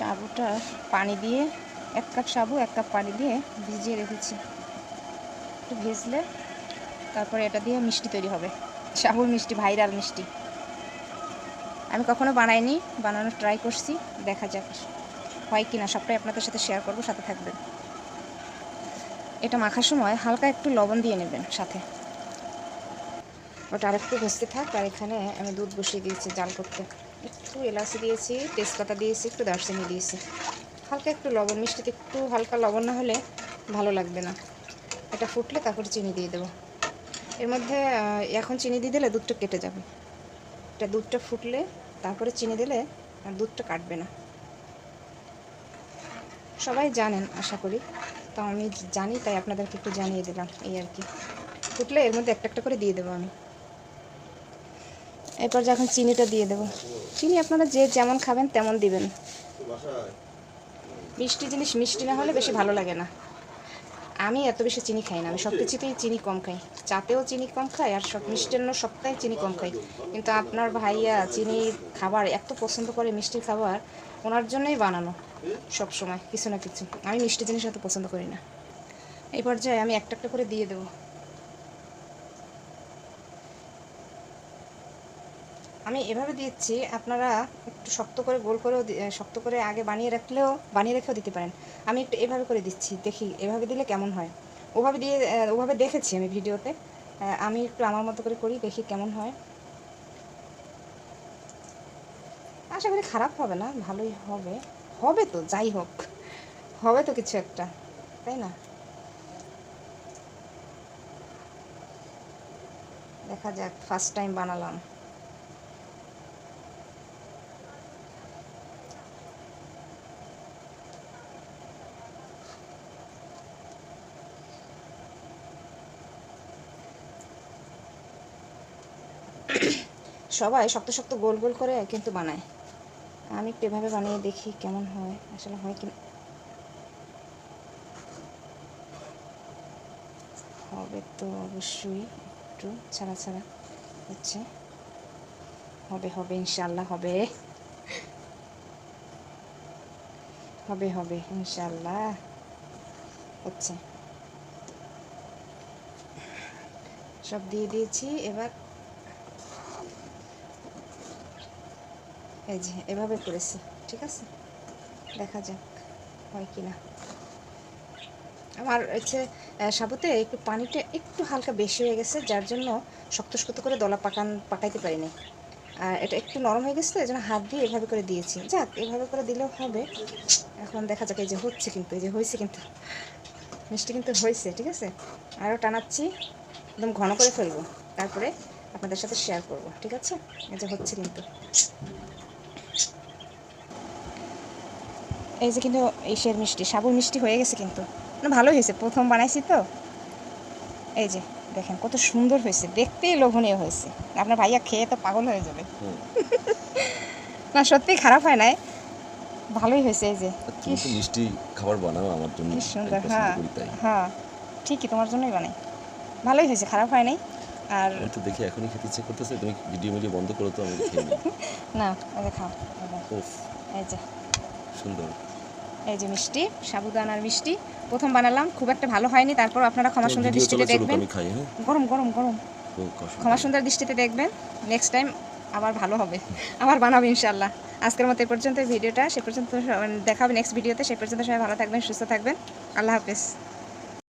সাবুটা পানি দিয়ে, এক কাপ সাবু, এক কাপ পানি দিয়ে ভিজিয়ে রেখেছি। একটু ভেজলে তারপরে এটা দিয়ে মিষ্টি তৈরি হবে। সাবুর মিষ্টি, ভাইরাল মিষ্টি। আমি কখনো বানাইনি, বানানোর ট্রাই করছি, দেখা যাক হয় কি না সবটাই আপনাদের সাথে শেয়ার করব, সাথে থাকবেন। এটা মাখার সময় হালকা একটু লবণ দিয়ে নেবেন সাথে। ওটা আরেকটু ভেজতে থাক, আর এখানে আমি দুধ বসিয়ে দিয়েছি জাল করতে। একটু এলাচি দিয়েছি, তেজপাতা দিয়েছি, একটু দারচিনি দিয়েছি। হালকা একটু লবণ, মিষ্টিতে একটু হালকা লবণ না হলে ভালো লাগবে না। এটা ফুটলে তারপরে চিনি দিয়ে দেবো। এর মধ্যে এখন চিনি দিয়ে দিলে দুধটা কেটে যাবে। এটা দুধটা ফুটলে তারপরে চিনি দিলে দুধটা কাটবে না। সবাই জানেন, আশা করি। তো আমি জানি, তাই আপনাদেরকে একটু জানিয়ে দিলাম, এই আর কি। ফুটলে এর মধ্যে একটা একটা করে দিয়ে দেবো আমি। এরপর যখন চিনিটা দিয়ে দেবো। চিনি আপনারা যে যেমন খাবেন তেমন দিবেন। মিষ্টি জিনিস মিষ্টি না হলে বেশি ভালো লাগে না। আমি এত বেশি চিনি খাই না, আমি সব কিছুতেই চিনি কম খাই। চাতেও চিনি কম খাই আর সব মিষ্টান্ন সবটাই চিনি কম খাই। কিন্তু আপনার ভাইয়া চিনি খাবার এত পছন্দ করে মিষ্টির খাবার, ওনার জন্যই বানানো সব সময় কিছু না কিছু। আমি মিষ্টি জিনিস এত পছন্দ করি না। এই পর্যায়ে আমি একটা একটা করে দিয়ে দেবো। আমি এভাবে দিচ্ছি, আপনারা একটু শক্ত করে গোল করেও শক্ত করে আগে বানিয়ে রাখলেও, বানিয়ে রেখেও দিতে পারেন। আমি একটু এভাবে করে দিচ্ছি, দেখি এভাবে দিলে কেমন হয়। ওভাবে দিয়ে ওভাবে দেখেছি আমি ভিডিওতে। আমি একটু আমার মতো করে করি, দেখি কেমন হয়। আশা করি খারাপ হবে না, ভালোই হবে। হবে তো, যাই হোক। হবে তো কিছু একটা, তাই না? দেখা যাক ফার্স্ট টাইম বানালাম। সবাই শক্ত শক্ত গোল গোল করে কিন্তু বানায়। আমি একটু এভাবে বানিয়ে দেখি কেমন হয়, আসলে হয় কি হবে তো অবশ্যই একটু ছাড়া ছাড়া হচ্ছে। হবে হবে ইনশাল্লাহ হবে। হবে হবে ইনশাল্লাহ হচ্ছে। সব দিয়ে দিয়েছি, এবার এই যে, এভাবে করেছি, ঠিক আছে? দেখা যাক হয় কি না। আমার হচ্ছে সাবুতে একটু পানিটা একটু হালকা বেশি হয়ে গেছে, যার জন্য শক্ত শক্ত করে দলা পাকান, পাকাইতে পারিনি। আর এটা একটু নরম হয়ে গেছে এই হাত দিয়ে এভাবে করে দিয়েছি। যাক, এভাবে করে দিলেও হবে। এখন দেখা যাক এই যে হচ্ছে কিন্তু, এই যে হয়েছে কিন্তু। মিষ্টি কিন্তু হয়েছে, ঠিক আছে? আরও টানাচ্ছি, একদম ঘন করে ফেলব। তারপরে আপনাদের সাথে শেয়ার করব, ঠিক আছে? এই যে হচ্ছে কিন্তু। এই যে কিন্তু ইসের মিষ্টি সাবুর মিষ্টি হয়ে গেছে কিন্তু। না ভালোই হয়েছে প্রথম বানাইছি তো। এই যে দেখেন কত সুন্দর হয়েছে দেখতেই লোভনীয় হয়েছে। আপনার ভাইয়া খেয়ে তো পাগল হয়ে যাবে। না সত্যি খারাপ হয় নাই। ভালোই হয়েছে এই যে। মিষ্টি খাবার বানাও আমার জন্য সুন্দর হ্যাঁ হ্যাঁ ঠিকই তোমার জন্যই বানাই। ভালোই হয়েছে খারাপ হয় নাই। আর তো দেখি এখনই খেতে ইচ্ছে করতেছে তুমি ভিডিও মিডিও বন্ধ করো তো আমি খেয়ে না যে খাও এই যে, উফ। এই যে। সুন্দর। এই যে মিষ্টি সাবুদানার মিষ্টি। প্রথম বানালাম খুব একটা ভালো হয়নি তারপর আপনারা ক্ষমা সুন্দর দৃষ্টিতে দেখবেন। হ্যাঁ? গরম গরম গরম। ক্ষমা সুন্দর দৃষ্টিতে দেখবেন নেক্সট টাইম আবার ভালো হবে। আবার বানাবো ইনশাল্লাহ আজকের মতো এ পর্যন্ত ভিডিওটা সে পর্যন্ত দেখা হবে নেক্সট ভিডিওতে সে পর্যন্ত সবাই ভালো থাকবেন সুস্থ থাকবেন। আল্লাহ হাফিজ।